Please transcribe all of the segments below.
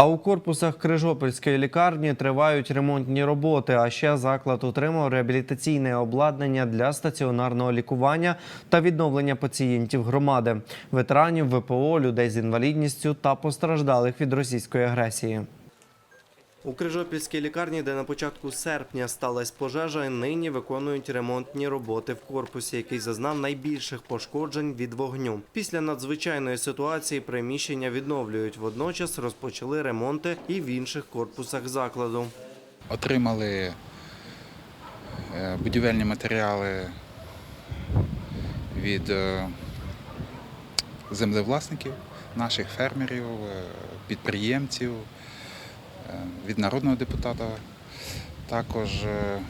А у корпусах Крижопільської лікарні тривають ремонтні роботи. А ще заклад отримав реабілітаційне обладнання для стаціонарного лікування та відновлення пацієнтів громади, ветеранів ВПО, людей з інвалідністю та постраждалих від російської агресії. У Крижопільській лікарні, де на початку серпня сталася пожежа, нині виконують ремонтні роботи в корпусі, який зазнав найбільших пошкоджень від вогню. Після надзвичайної ситуації приміщення відновлюють. Водночас розпочали ремонти і в інших корпусах закладу. Отримали е, будівельні матеріали від е, землевласників, наших фермерів, е, підприємців, від народного депутата. Також е,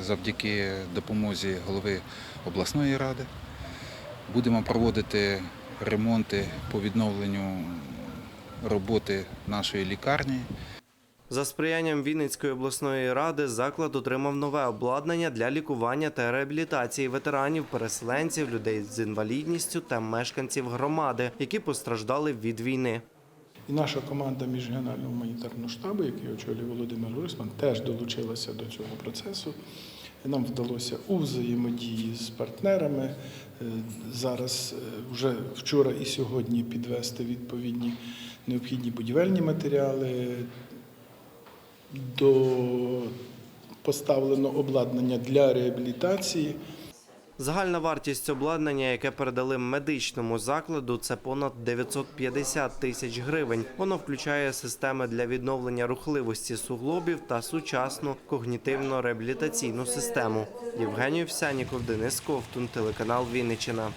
завдяки допомозі голови обласної ради будемо проводити ремонти по відновленню роботи нашої лікарні. За сприянням Вінницької обласної ради заклад отримав нове обладнання для лікування та реабілітації ветеранів, переселенців, людей з інвалідністю та мешканців громади, які постраждали від війни. І наша команда міжрегіонального гуманітарного штабу, який очолює Володимир Русман, теж долучилася до цього процесу. Нам вдалося у взаємодії з партнерами е, зараз е, вже вчора і сьогодні підвести відповідні необхідні будівельні матеріали. До поставлено обладнання для реабілітації. Загальна вартість обладнання, яке передали медичному закладу, це понад 950 тисяч гривень. Воно включає системи для відновлення рухливості суглобів та сучасну когнітивно-реабілітаційну систему. Євгеній Овсяніков, Денис Ковтун, телеканал Вінниччина.